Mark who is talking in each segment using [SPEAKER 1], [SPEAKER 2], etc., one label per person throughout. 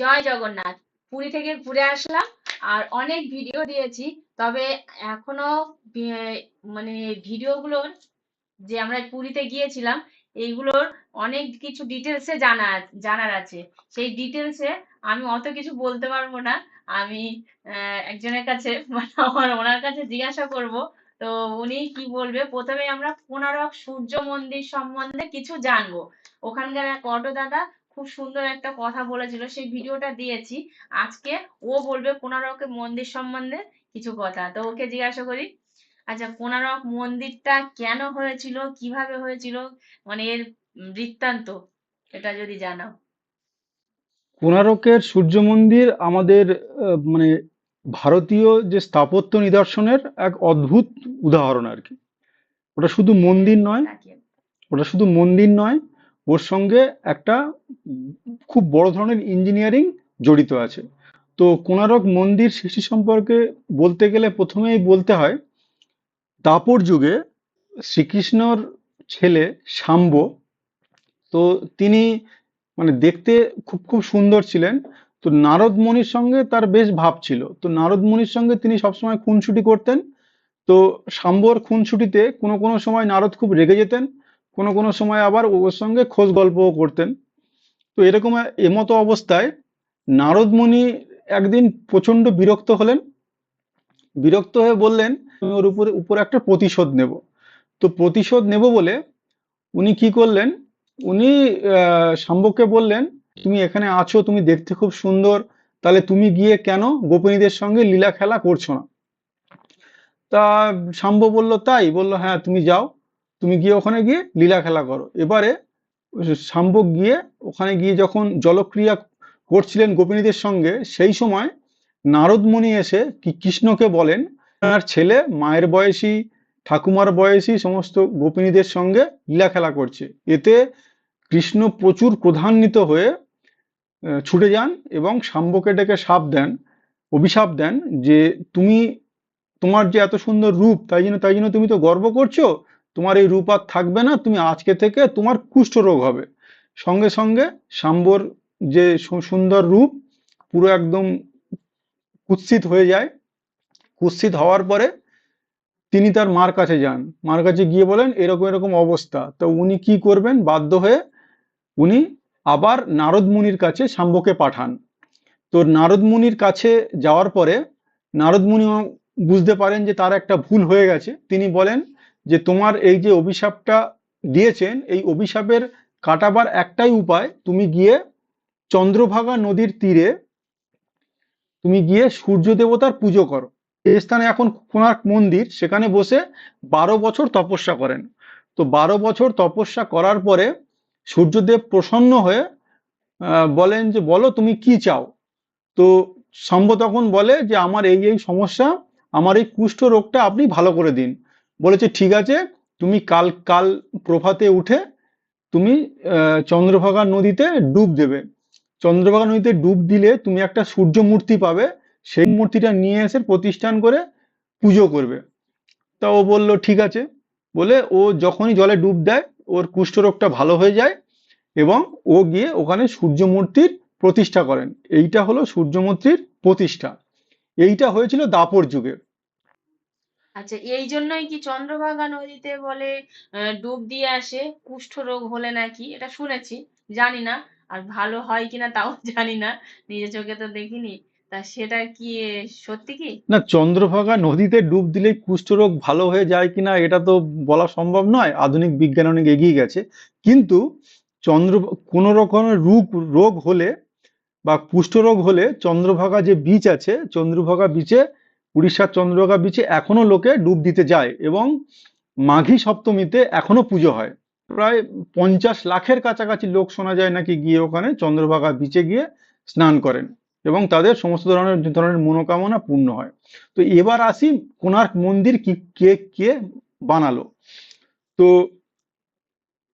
[SPEAKER 1] জয় জগন্নাথ। পুরী থেকে ঘুরে আসলাম আর অনেক ভিডিও দিয়েছি, তবে এখনও মানে ভিডিওগুলোর যে আমরা পুরীতে গিয়েছিলাম, এইগুলোর অনেক কিছু ডিটেলসে জানা, জানার আছে। সেই ডিটেলসে আমি অত কিছু বলতে পারব না। আমি একজনের কাছে মানে আমার ওনার কাছে জিজ্ঞাসা করব, তো উনি কি বলবে? প্রথমে আমরা কোণারক সূর্য মন্দির সম্বন্ধে কিছু জানব। ওখানকার এক অটো দাদা খুব সুন্দর একটা কথা বলেছিল সেই ভিডিওটা দিয়েছি। আজকে ও বলবে কোণারকের মন্দির সম্বন্ধে কিছু কথা। তো ওকে জিজ্ঞাসা করি আচ্ছা কোণারক মন্দিরটা কেন হয়েছিল কীভাবে হয়েছিল মানে এর বৃত্তান্ত এটা যদি জানাও।
[SPEAKER 2] কোণারকের সূর্য মন্দির আমাদের মানে ভারতীয় যে স্থাপত্য নিদর্শনের এক অদ্ভুত উদাহরণ আর কি। ওটা শুধু মন্দির নয় ওটা শুধু মন্দির নয় ওর সঙ্গে একটা খুব বড় ধরনের ইঞ্জিনিয়ারিং জড়িত আছে। তো কোণারক মন্দির সৃষ্টি সম্পর্কে বলতে গেলে প্রথমেই বলতে হয়, দাপর যুগে শ্রীকৃষ্ণর ছেলে শাম্ব, তো তিনি মানে দেখতে খুব খুব সুন্দর ছিলেন। তো নারদ মুনির সঙ্গে তার বেশ ভাব ছিল। তো নারদ মুনির সঙ্গে তিনি সবসময় খুনসুটি করতেন। তো শাম্বর খুনসুটিতে কোনো কোনো সময় নারদ খুব রেগে যেতেন। কোনো কোনো সময় আবার ওর সঙ্গে খোঁজ গল্পও করতেন। তো এরকম এমতো অবস্থায় নারদ মুনি একদিন প্রচণ্ড বিরক্ত হলেন। বিরক্ত হয়ে বললেন আমি ওর উপরে উপরে একটা প্রতিশোধ নেব। তো প্রতিশোধ নেব বলে উনি কি করলেন? উনি আহ, শাম্বকে বললেন তুমি এখানে আছো তুমি দেখতে খুব সুন্দর তাহলে তুমি গিয়ে কেন গোপিনীদের সঙ্গে লীলা খেলা করছ না? তা শাম্ব বলল তাই। বলল হ্যাঁ তুমি যাও। তুমি গিয়ে ওখানে গিয়ে লীলা খেলা করো। এবারে শাম্ব গিয়ে ওখানে গিয়ে যখন জলক্রিয়া করছিলেন গোপিনীদের সঙ্গে, সেই সময় নারদ মুনি এসে কৃষ্ণকে বলেন তার ছেলে মায়ের বয়সী, ঠাকুমার বয়সী সমস্ত গোপিনীদের সঙ্গে লীলা খেলা করছে। এতে কৃষ্ণ প্রচুর ক্রধান্বিত হয়ে ছুটে যান এবং শাম্বকে ডেকে সাপ দেন, অভিশাপ দেন যে, তুমি তোমার যে এত সুন্দর রূপ, তাই জন্য তাই জন্য তুমি তো গর্ব করছ? তোমার এই রূপ আর থাকবে না, তুমি আজকে থেকে তোমার কুষ্ঠ রোগ হবে। সঙ্গে সঙ্গে শাম্বর যে সুন্দর রূপ, পুরো একদম কুৎসিত হয়ে যায়। কুৎসিত হওয়ার পরে তিনি তার মার কাছে যান। মার কাছে গিয়ে বলেন, এরকম এরকম অবস্থা। তো উনি কি করবেন? বাধ্য হয়ে উনি আবার নারদ মুনির কাছে শাম্বকে পাঠান। তো নারদ মুনির কাছে যাওয়ার পরে নারদ মুনি বুঝতে পারেন যে তার একটা ভুল হয়ে গেছে। তিনি বলেন যে তোমার এই যে অভিশাপটা দিয়েছেন, এই অভিশাপের কাটাবার একটাই উপায়, তুমি গিয়ে চন্দ্রভাগা নদীর তীরে তুমি গিয়ে সূর্য দেবতার পুজো করো। এই স্থানে এখন কোণার্ক মন্দির, সেখানে বসে বারো বছর তপস্যা করেন। তো বারো বছর তপস্যা করার পরে সূর্যদেব প্রসন্ন হয়ে বলেন যে, বলো তুমি কি চাও? তো শম্ভ তখন বলে যে, আমার এই এই সমস্যা, আমার এই কুষ্ঠ রোগটা আপনি ভালো করে দিন। বলেছে, ঠিক আছে, তুমি কাল কাল প্রভাতে উঠে তুমি চন্দ্রভাগা নদীতে ডুব দেবে। চন্দ্রভাগা নদীতে ডুব দিলে তুমি একটা সূর্য মূর্তি পাবে। সেই মূর্তিটা নিয়ে এসে প্রতিষ্ঠান করে পুজো করবে। তা ও বলল, ঠিক আছে। বলে ও যখনই জলে ডুব দেয়, ওর কুষ্ঠরোগটা ভালো হয়ে যায় এবং ও গিয়ে ওখানে সূর্য মূর্তির প্রতিষ্ঠা করেন। এইটা হলো সূর্য মূর্তির প্রতিষ্ঠা। এইটা হয়েছিল দাপর যুগে।
[SPEAKER 1] আচ্ছা এই জন্যই কি চন্দ্রভাগা নদীতে বলে ডুব দিয়ে আসে? কুষ্ঠ রোগ হলে নাকি? এটা শুনেছি, জানি না। আর ভালো হয় কিনা তাও জানি না, নিজের চোখে তো দেখিনি। তা সেটা কি সত্যি কি?
[SPEAKER 2] না, চন্দ্রভাগা নদীতে ডুব দিলেই কুষ্ঠরোগ ভালো হয়ে যায় কিনা, এটা তো বলা সম্ভব নয়। আধুনিক বিজ্ঞান অনেক এগিয়ে গেছে। কিন্তু চন্দ্র, কোনো রকমের রোগ রোগ হলে বা কুষ্ঠরোগ হলে চন্দ্রভাগা যে বীচ আছে, চন্দ্রভাগা বিচে উড়িষ্যার চন্দ্রভাগা বিচে এখনও লোকে ডুব দিতে যায় এবং মাঘী সপ্তমীতে এখনও পুজো হয়। প্রায় পঞ্চাশ লাখের কাছাকাছি লোক শোনা যায় নাকি গিয়ে ওখানে চন্দ্রভাগা বিচে গিয়ে স্নান করেন এবং তাদের সমস্ত ধরনের ধরনের মনোকামনা পূর্ণ হয়। তো এবার আসি কোণার্ক মন্দির কি, কে কে বানালো? তো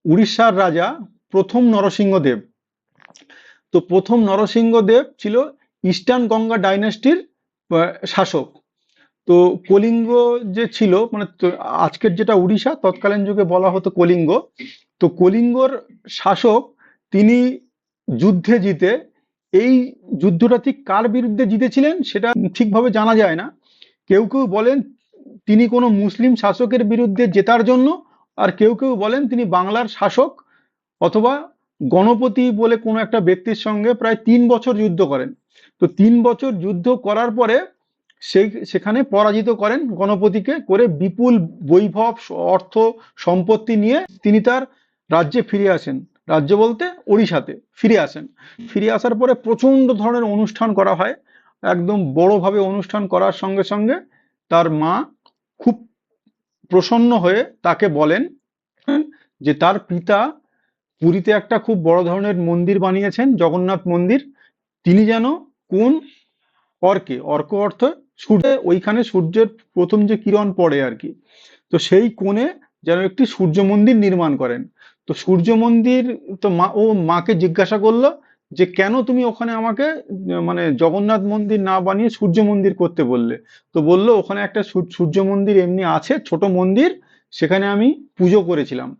[SPEAKER 2] উড়িষ্যার রাজা প্রথম নরসিংহদেব। তো প্রথম নরসিংহদেব ছিল ইস্টার্ন গঙ্গা ডাইনাস্টির শাসক। তো কলিঙ্গ যে ছিল মানে আজকের যেটা উড়িষ্যা, তৎকালীন যুগে বলা হতো কলিঙ্গ। তো কলিঙ্গর শাসক তিনি যুদ্ধে জিতে, এই যুদ্ধটা ঠিক কার বিরুদ্ধে জিতেছিলেন সেটা ঠিকভাবে জানা যায় না। কেউ কেউ বলেন তিনি কোনো মুসলিম শাসকের বিরুদ্ধে জেতার জন্য, আর কেউ কেউ বলেন তিনি বাংলার শাসক, অথবা গণপতি বলে কোনো একটা ব্যক্তির সঙ্গে প্রায় তিন বছর যুদ্ধ করেন। তো তিন বছর যুদ্ধ করার পরে সেই সেখানে পরাজিত করেন গণপতিকে করে বিপুল বৈভব অর্থ সম্পত্তি নিয়ে তিনি তার রাজ্যে ফিরে আসেন। রাজ্য বলতে ওড়িশাতে ফিরে আসেন। ফিরে আসার পরে প্রচণ্ড ধরনের অনুষ্ঠান করা হয়। একদম বড়ভাবে অনুষ্ঠান করার সঙ্গে সঙ্গে তার মা খুব প্রসন্ন হয়ে তাকে বলেন যে তার পিতা পুরীতে একটা খুব বড় ধরনের মন্দির বানিয়েছেন, জগন্নাথ মন্দির। তিনি যেন কোন অর্কে, অর্ক অর্থ সূর্য ওইখানে সূর্যের প্রথম যে কিরণ পড়ে আর কি, তো সেই কোণে যেন একটি সূর্য মন্দির নির্মাণ করেন। তো সূর্য মন্দির, তো মা, ও মাকে জিজ্ঞাসা করল যে কেন তুমি ওখানে আমাকে মানে জগন্নাথ মন্দির না বানিয়ে সূর্য মন্দির করতে বললে? তো বলল, ওখানে একটা সূর্য মন্দির এমনি আছে, ছোট মন্দির, সেখানে আমি পুজো করেছিলাম।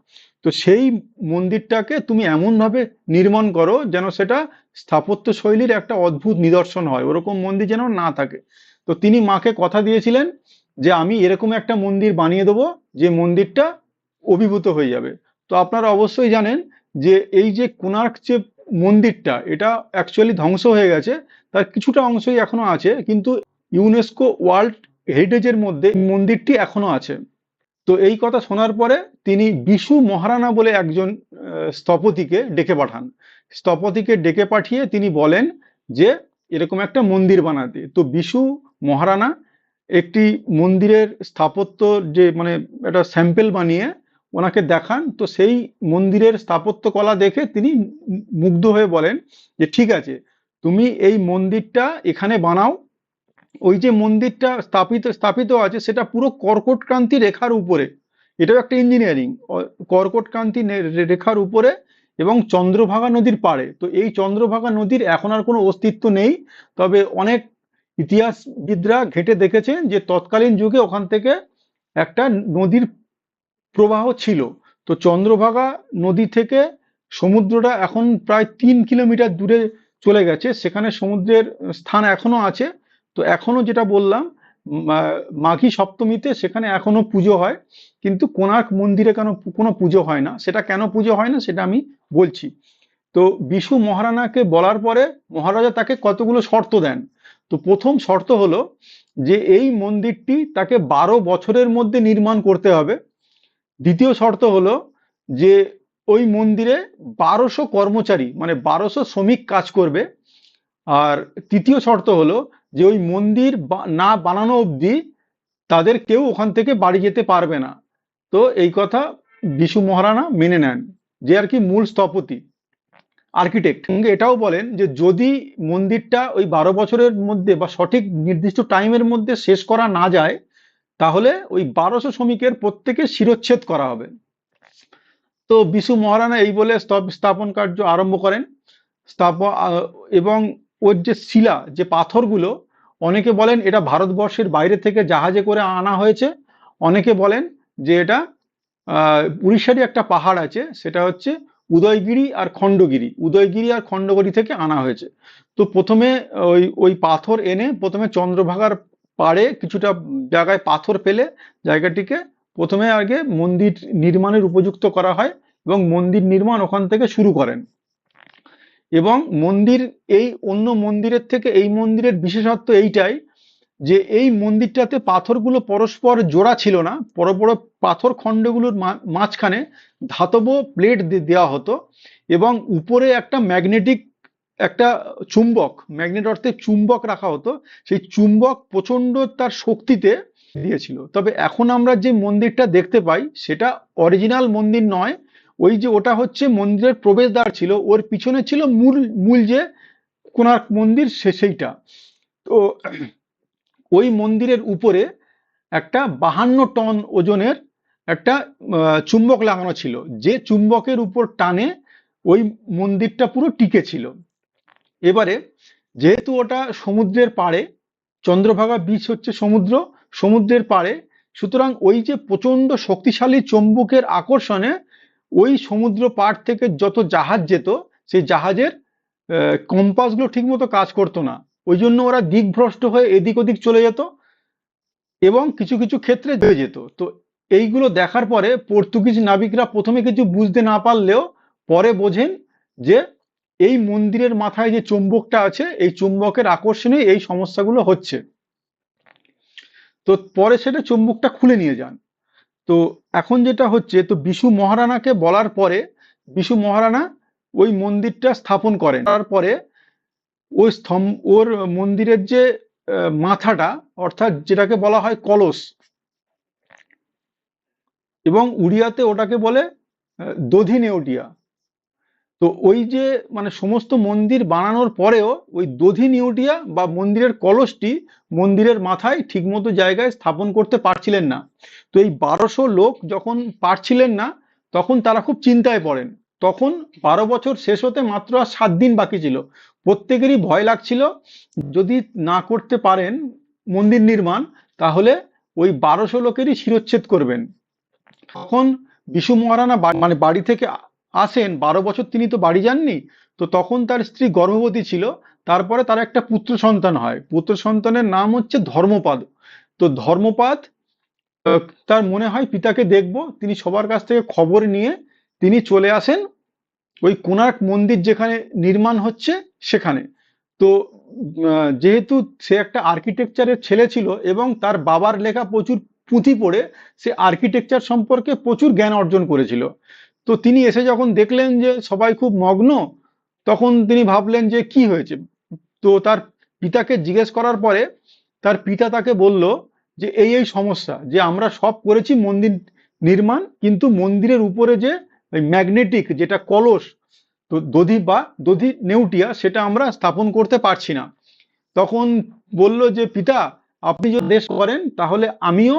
[SPEAKER 2] তো সেই মন্দিরটাকে তুমি এমন ভাবে নির্মাণ করো যেন সেটা স্থাপত্য শৈলীর একটা অদ্ভুত নিদর্শন হয়। ওরকম মন্দির যেন না থাকে। তো তিনি মাকে কথা দিয়েছিলেন যে আমি এরকম একটা মন্দির বানিয়ে দেবো যে মন্দিরটা অভিভূত হয়ে যাবে। তো আপনারা অবশ্যই জানেন যে এই যে কোণার্ক যে মন্দিরটা, এটা অ্যাকচুয়ালি ধ্বংস হয়ে গেছে। তার কিছুটা অংশই এখনও আছে, কিন্তু ইউনেস্কো ওয়ার্ল্ড হেরিটেজের মধ্যে মন্দিরটি এখনও আছে। তো এই কথা শোনার পরে তিনি বিশু মহারানা বলে একজন স্থপতিকে ডেকে পাঠান। স্থপতিকে ডেকে পাঠিয়ে তিনি বলেন যে এরকম একটা মন্দির বানাতে। তো বিশু মহারানা, একটি মন্দিরের স্থাপত্য যে মানে একটা স্যাম্পেল বানিয়ে ওনাকে দেখান, তো সেই মন্দিরের স্থাপত্য কলা দেখে তিনি মুগ্ধ হয়ে বলেন যে, ঠিক আছে, তুমি এই মন্দিরটা এখানে বানাও। ওই যে মন্দিরটা স্থাপিত স্থাপিত আছে, সেটা পুরো কর্কটক্রান্তি রেখার উপরে। এটাও একটা ইঞ্জিনিয়ারিং কর্কটক্রান্তি রেখার উপরে এবং চন্দ্রভাগা নদীর পাড়ে। তো এই চন্দ্রভাগা নদীর এখন আর কোনো অস্তিত্ব নেই, তবে অনেক ইতিহাসবিদরা ঘেঁটে দেখেছেন যে তৎকালীন যুগে ওখান থেকে একটা নদীর প্রবাহ ছিল। তো চন্দ্রভাগা নদী থেকে সমুদ্রটা এখন প্রায় তিন কিলোমিটার দূরে চলে গেছে। সেখানে সমুদ্রের স্থান এখনও আছে। তো এখনও যেটা বললাম মাঘী সপ্তমীতে সেখানে এখনও পুজো হয়। কিন্তু কোণার্ক মন্দিরে কেন কোনো পুজো হয় না। সেটা কেন পুজো হয় না সেটা আমি বলছি। তো বিশু মহারানাকে বলার পরে মহারাজা তাকে কতগুলো শর্ত দেন? তো প্রথম শর্ত হলো যে এই মন্দিরটি তাকে বারো বছরের মধ্যে নির্মাণ করতে হবে। দ্বিতীয় শর্ত হলো যে ওই মন্দিরে বারোশো কর্মচারী মানে বারোশো শ্রমিক কাজ করবে। আর তৃতীয় শর্ত হলো যে ওই মন্দির না বানানো অবধি তাদের কেউ ওখান থেকে বাড়ি যেতে পারবে না। তো এই কথা বিশু মহারানা মেনে নেন, যে আর কি মূল স্থপতি। আর্কিটেক্ট এটাও বলেন যে যদি মন্দিরটা ওই বারো বছরের মধ্যে বা সঠিক নির্দিষ্ট টাইমের মধ্যে শেষ করা না যায়, তাহলে ওই বারোশো শ্রমিকের প্রত্যেকে শিরচ্ছেদ করা হবে। তো বিশু মহারানা এই বলে স্থাপন কার্য আরম্ভ করেন। স্থাপ এবং ওর যে শিলা, যে পাথরগুলো, অনেকে বলেন এটা ভারতবর্ষের বাইরে থেকে জাহাজে করে আনা হয়েছে। অনেকে বলেন যে এটা উড়িষ্যারই একটা পাহাড় আছে, সেটা হচ্ছে উদয়গিরি আর খণ্ডগিরি। উদয়গিরি আর খণ্ডগিরি থেকে আনা হয়েছে। তো প্রথমে ওই ওই পাথর এনে প্রথমে চন্দ্রভাগার পাড়ে কিছুটা জায়গায় পাথর ফেলে জায়গাটিকে প্রথমে আগে মন্দির নির্মাণের উপযুক্ত করা হয় এবং মন্দির নির্মাণ ওখান থেকে শুরু করেন। এবং মন্দির, এই অন্য মন্দিরের থেকে এই মন্দিরের বিশেষত্ব এইটাই যে এই মন্দিরটাতে পাথরগুলো পরস্পর জোড়া ছিল না, বড় বড় পাথর খণ্ডগুলোর মাঝখানে ধাতব প্লেট দেওয়া হতো এবং উপরে একটা ম্যাগনেটিক একটা চুম্বক, ম্যাগনেট অর্থে চুম্বক রাখা হতো, সেই চুম্বক প্রচণ্ড তার শক্তিতে দিয়েছিল। তবে এখন আমরা যে মন্দিরটা দেখতে পাই, সেটা অরিজিনাল মন্দির নয়, ওই যে ওটা হচ্ছে মন্দিরের প্রবেশদ্বার ছিল, ওর পিছনে ছিল মূল মূল যে কোণার্ক মন্দির সে, সেইটা। তো ওই মন্দিরের উপরে একটা বাহান্ন টন ওজনের একটা চুম্বক লাগানো ছিল। যে চুম্বকের উপর টানে ওই মন্দিরটা পুরো টিকে ছিল। এবারে যেহেতু ওটা সমুদ্রের পাড়ে, চন্দ্রভাগা বিচ হচ্ছে সমুদ্র, সমুদ্রের পাড়ে, সুতরাং ওই যে প্রচণ্ড শক্তিশালী চুম্বকের আকর্ষণে ওই সমুদ্র পাড় থেকে যত জাহাজ যেত, সেই জাহাজের কম্পাসগুলো ঠিকমতো কাজ করতো না। ওই জন্য ওরা দিকভ্রষ্ট হয়ে এদিক ওদিক চলে যেত এবং কিছু কিছু ক্ষেত্রে হয়ে যেত। তো এইগুলো দেখার পরে পর্তুগিজ নাবিকরা প্রথমে কিছু বুঝতে না পারলেও পরে বোঝেন যে এই মন্দিরের মাথায় যে চুম্বকটা আছে, এই চুম্বকের আকর্ষণে এই সমস্যাগুলো হচ্ছে। তো পরে সেটা চুম্বকটা খুলে নিয়ে যান। তো এখন যেটা হচ্ছে, তো বিশু মহারানাকে বলার পরে বিশু মহারানা ওই মন্দিরটা স্থাপন করেন। তারপরে ওই স্তম্ভ ওর মন্দিরের যে মাথাটা অর্থাৎ যেটাকে বলা হয় কলস এবং উড়িয়াতে ওটাকে বলে আহ, দধি নেউটিয়া। তো ওই যে মানে সমস্ত মন্দির বানানোর পরেও ওই দধি নিউটিয়া বা মন্দিরের কলসটি মন্দিরের মাথায় ঠিকমতো জায়গায় স্থাপন করতে পারছিলেন না। তো এই বারোশো লোক যখন পারছিলেন না তখন তারা খুব চিন্তায় পড়েন। তখন বারো বছর শেষ হতে মাত্র আর সাত দিন বাকি ছিল। প্রত্যেকেরই ভয় লাগছিল, যদি না করতে পারেন মন্দির নির্মাণ, তাহলে ওই বারোশো লোকেরই শিরচ্ছেদ করবেন। তখন বিশু মহারানা মানে বাড়ি থেকে আসেন, বারো বছর তিনি তো বাড়ি যাননি, তো তখন তার স্ত্রী গর্ভবতী ছিল, তারপরে তার একটা পুত্র সন্তান হয়। পুত্র সন্তানের নাম হচ্ছে ধর্মপাদ। তো ধর্মপাদ, তার মনে হয় পিতাকে দেখব, তিনি সবার কাছ থেকে খবর নিয়ে তিনি চলে আসেন ওই কোণার্ক মন্দির যেখানে নির্মাণ হচ্ছে সেখানে। তো যেহেতু সে একটা আর্কিটেকচারের ছেলে ছিল এবং তার বাবার লেখা প্রচুর পুঁথি পড়ে, সে আর্কিটেকচার সম্পর্কে প্রচুর জ্ঞান অর্জন করেছিল। তো তিনি এসে যখন দেখলেন যে সবাই খুব মগ্ন, তখন তিনি ভাবলেন যে কি হয়েছে? তো তার পিতাকে জিজ্ঞেস করার পরে তার পিতা তাকে বলল যে, এই এই সমস্যা যে আমরা সব করেছি মন্দির নির্মাণ, কিন্তু মন্দিরের উপরে যে ম্যাগনেটিক যেটা কলস তো দধি বা দধি নেউটিয়া, সেটা আমরা স্থাপন করতে পারছি না। তখন বলল যে, পিতা, আপনি যদি দেশ করেন, তাহলে আমিও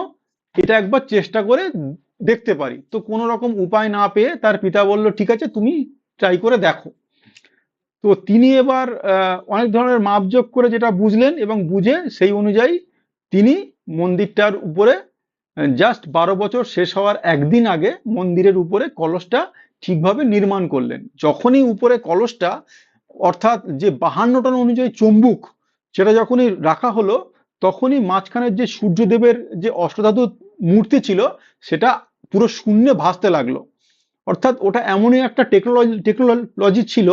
[SPEAKER 2] এটা একবার চেষ্টা করে দেখতে পারি। তো কোনো রকম উপায় না পেয়ে তার পিতা বলল, ঠিক আছে, তুমি ট্রাই করে দেখো। তো তিনি এবার অনেক ধরনের মাপজোক করে যেটা বুঝলেন এবং বুঝে সেই অনুযায়ী তিনি মন্দিরটার উপরে জাস্ট বারো বছর শেষ হওয়ার একদিন আগে মন্দিরের উপরে কলসটা ঠিকভাবে নির্মাণ করলেন। যখনই উপরে কলসটা, অর্থাৎ যে বাহান্ন টন অনুযায়ী চম্বুক, সেটা যখনই রাখা হলো, তখনই মাঝখানের যে সূর্যদেবের যে অষ্টধাতু মূর্তি ছিল, সেটা পুরো শূন্যে ভাসতে লাগল। অর্থাৎ ওটা এমনই একটা টেকনোলজি টেকনোলজি ছিল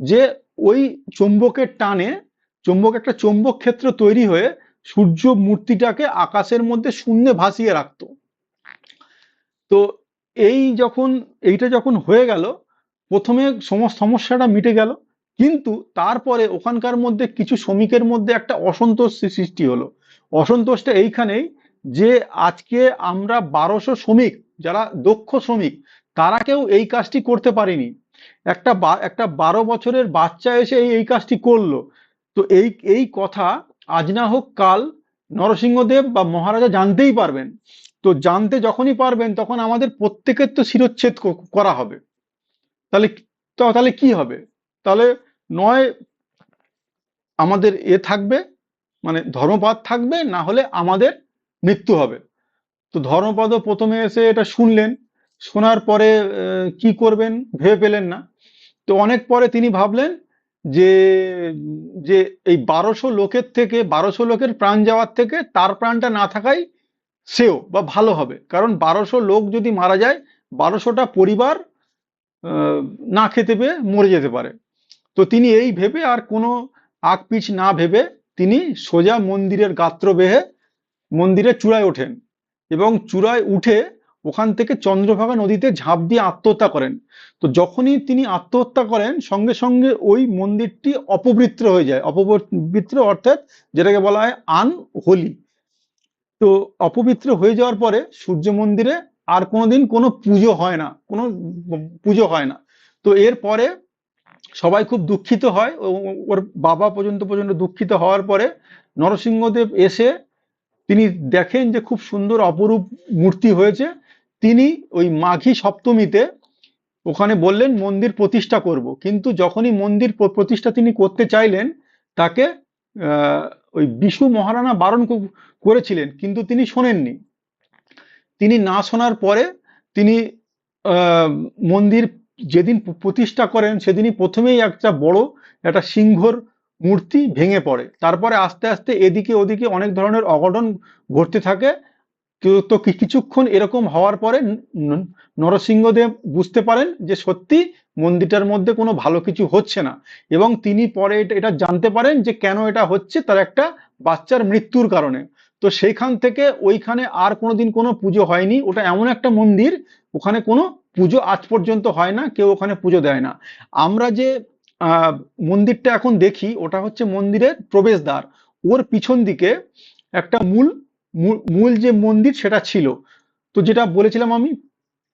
[SPEAKER 2] যে ওই চুম্বকের টানে, চুম্বক একটা চুম্বক ক্ষেত্র তৈরি হয়ে সূর্য মূর্তিটাকে আকাশের মধ্যে শূন্যে ভাসিয়ে রাখতো। তো এই যখন, এইটা যখন হয়ে গেল, প্রথমে সম- সমস্যাটা মিটে গেল, কিন্তু তারপরে ওখানকার মধ্যে কিছু শ্রমিকের মধ্যে একটা অসন্তোষ সৃষ্টি হলো। অসন্তোষটা এইখানেই যে আজকে আমরা বারোশো শ্রমিক, যারা দক্ষ শ্রমিক, তারা কেউ এই কাজটি করতে পারেনি। একটা একটা বারো বছরের বাচ্চা এসে এই এই কাজটি করল। তো এই এই কথা আজ না হোক কাল নরসিংহদেব বা মহারাজা জানতেই পারবেন। তো জানতে যখনই পারবেন, তখন আমাদের প্রত্যেকের তো শিরচ্ছেদ করা হবে। তাহলে তাহলে কি হবে? তাহলে নয় আমাদের এ থাকবে মানে ধর্মপাত থাকবে, না হলে আমাদের মৃত্যু হবে। তো ধর্মপদ প্রথমে এসে এটা শুনলেন, শোনার পরে কি করবেন ভেবে পেলেন না। তো অনেক পরে তিনি ভাবলেন যে যে এই বারোশো লোকের থেকে, বারোশো লোকের প্রাণ যাওয়ার থেকে তার প্রাণটা না থাকাই সেও বা ভালো হবে। কারণ বারোশো লোক যদি মারা যায়, বারোশোটা পরিবার না খেতে পেয়ে মরে যেতে পারে। তো তিনি এই ভেবে আর কোনো আকপিছ না ভেবে তিনি সোজা মন্দিরের গাত্র বেহে মন্দিরের চূড়ায় ওঠেন এবং চূড়ায় উঠে ওখান থেকে চন্দ্রভাগা নদীতে ঝাঁপ দিয়ে আত্মহত্যা করেন। তো যখনই তিনি আত্মহত্যা করেন, সঙ্গে সঙ্গে ওই মন্দিরটি অপবিত্র হয়ে যায়। অপবিত্র অর্থাৎ যেটাকে বলা হয় আনহোলি। তো অপবিত্র হয়ে যাওয়ার পরে সূর্য মন্দিরে আর কোনোদিন কোনো পুজো হয় না, কোনো পুজো হয় না। তো এরপরে সবাই খুব দুঃখিত হয়। ওর বাবা পর্যন্ত পর্যন্ত দুঃখিত হওয়ার পরে নরসিংহদেব এসে তিনি দেখেন যে খুব সুন্দর অপরূপ মূর্তি হয়েছে। তিনি ওই মাঘী সপ্তমীতে ওখানে বললেন, মন্দির প্রতিষ্ঠা করব। কিন্তু যখনই মন্দির প্রতিষ্ঠা তিনি করতে চাইলেন, তাকে ওই বিশু মহারানা বারণ করেছিলেন, কিন্তু তিনি শোনেননি। তিনি না শোনার পরে তিনি মন্দির যেদিন প্রতিষ্ঠা করেন, সেদিনই প্রথমেই একটা বড়, একটা সিংহর মূর্তি ভেঙে পড়ে। তারপরে আস্তে আস্তে এদিকে ওদিকে অনেক ধরনের অঘটন ঘটতে থাকে। তো- কিছুক্ষণ এরকম হওয়ার পরে নরসিংহদেব বুঝতে পারেন যে সত্যি মন্দিরটার মধ্যে কোনো ভালো কিছু হচ্ছে না। এবং তিনি পরে এটা জানতে পারেন যে কেন এটা হচ্ছে তার একটা বাচ্চার মৃত্যুর কারণে। তো সেইখান থেকে ওইখানে আর কোনোদিন কোনো পুজো হয়নি। ওটা এমন একটা মন্দির, ওখানে কোনো পুজো আজ পর্যন্ত হয় না, কেউ ওখানে পুজো দেয় না। আমরা যে মন্দিরটা এখন দেখি, ওটা হচ্ছে মন্দিরের প্রবেশদ্বার। ওর পিছন দিকে একটা মূল মূল- যে মন্দির সেটা ছিল। তো যেটা বলেছিলাম আমি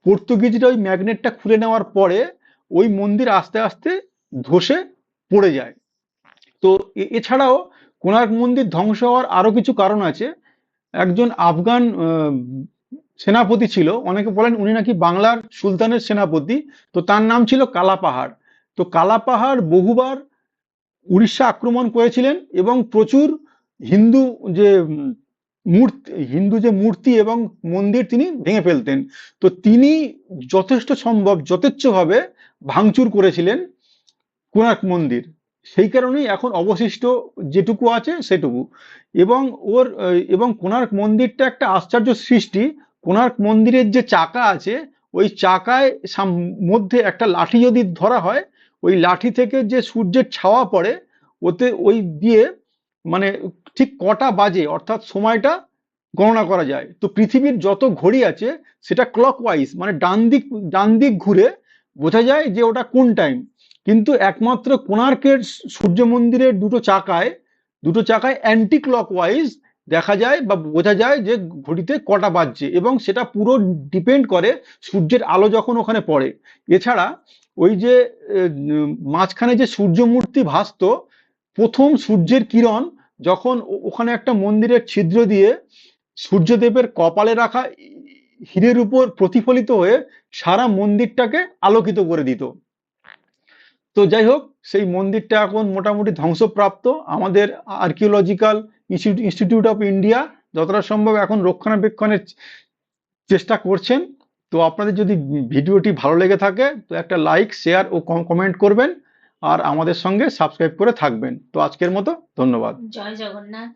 [SPEAKER 2] পর্তুগিজরা ওই ম্যাগনেটটা খুলে নেওয়ার পরে ওই মন্দির আস্তে আস্তে ধসে পড়ে যায়। তো এছাড়াও কোণার্ক মন্দির ধ্বংস হওয়ার আরও কিছু কারণ আছে। একজন আফগান সেনাপতি ছিল, অনেকে বলেন উনি নাকি বাংলার সুলতানের সেনাপতি, তো তার নাম ছিল কালাপাহাড়। তো কালাপাহাড় বহুবার উড়িষ্যা আক্রমণ করেছিলেন এবং প্রচুর হিন্দু যে মূর্তি, হিন্দু যে মূর্তি এবং মন্দির তিনি ভেঙে ফেলতেন। তো তিনি যথেষ্ট সম্ভব, যথেচ্ছভাবে ভাঙচুর করেছিলেন কোণার্ক মন্দির। সেই কারণেই এখন অবশিষ্ট যেটুকু আছে সেটুকু। এবং ওর, এবং কোণার্ক মন্দিরটা একটা আশ্চর্য সৃষ্টি। কোণার্ক মন্দিরের যে চাকা আছে, ওই চাকায় মধ্যে একটা লাঠি যদি ধরা হয়, ওই লাঠি থেকে যে সূর্যের ছাওয়া পড়ে, ওতে ওই দিয়ে মানে ঠিক কটা বাজে, অর্থাৎ সময়টা গণনা করা যায়। তো পৃথিবীর যত ঘড়ি আছে, সেটা ক্লকওয়াইজ মানে ডান দিক ডান দিক ঘুরে বোঝা যায় যে ওটা কোন টাইম কিন্তু একমাত্র কোণার্কের সূর্য মন্দিরের দুটো চাকায় দুটো চাকায় অ্যান্টি ক্লকওয়াইজ দেখা যায় বা বোঝা যায় যে ঘড়িতে কটা বাজছে এবং সেটা পুরো ডিপেন্ড করে সূর্যের আলো যখন ওখানে পড়ে। এছাড়া ওই যে মাঝখানে যে সূর্য মূর্তি ভাসতো, প্রথম সূর্যের কিরণ যখন ওখানে একটা মন্দিরের ছিদ্র দিয়ে সূর্যদেবের কপালে রাখা হীরের উপর প্রতিফলিত হয়ে সারা মন্দিরটাকে আলোকিত করে দিত। তো যাই হোক, সেই মন্দিরটা এখন মোটামুটি ধ্বংসপ্রাপ্ত। আমাদের আর্কিওলজিক্যাল ইনস্টিটিউট অফ ইন্ডিয়া যতটা সম্ভব এখন রক্ষণাবেক্ষণের চেষ্টা করছেন। তো আপনাদের যদি ভিডিওটি ভালো লেগে থাকে, তো একটা লাইক, শেয়ার ও কমেন্ট করবেন। আর আমাদের সঙ্গে সাবস্ক্রাইব করে থাকবেন। তো আজকের মতো ধন্যবাদ।
[SPEAKER 1] জয় জগন্নাথ।